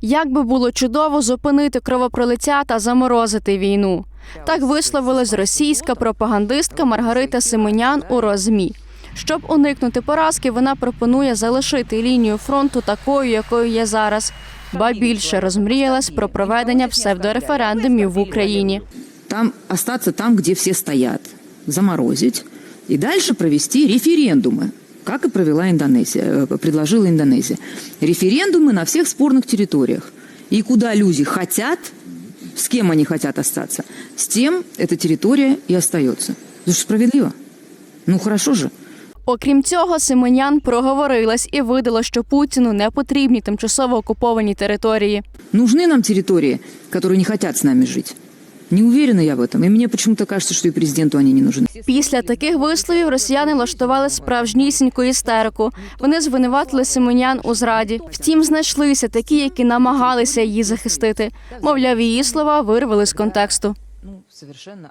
Як би було чудово зупинити кровопролиття та заморозити війну. Так висловилась російська пропагандистка Маргарита Семенян у розмі. Щоб уникнути поразки, вона пропонує залишити лінію фронту такою, якою є зараз. Ба більше розмріялась про проведення псевдореферендумів в Україні. там остаться там, где все стоят, заморозить и дальше провести референдумы, как и провела Индонезия, э, предложила Индонезия. Референдумы на всех спорных территориях. И куда люди хотят, с кем они хотят остаться, с тем эта территория и остается. Это же справедливо. Ну хорошо же. Окрім цього, Семенян проговорилась і видала, що Путіну не потрібні тимчасово окуповані території. Нужны нам территории, которые не хотят с нами жить. Не уверена я в этом. І мені почему-то кажется, що і президенту вони не нужны. Після таких висловів росіяни влаштували справжнісіньку істерику. Вони звинуватили Семенян у зраді. Втім, знайшлися такі, які намагалися її захистити. Мовляв, її слова вирвали з контексту. Ну, совершенно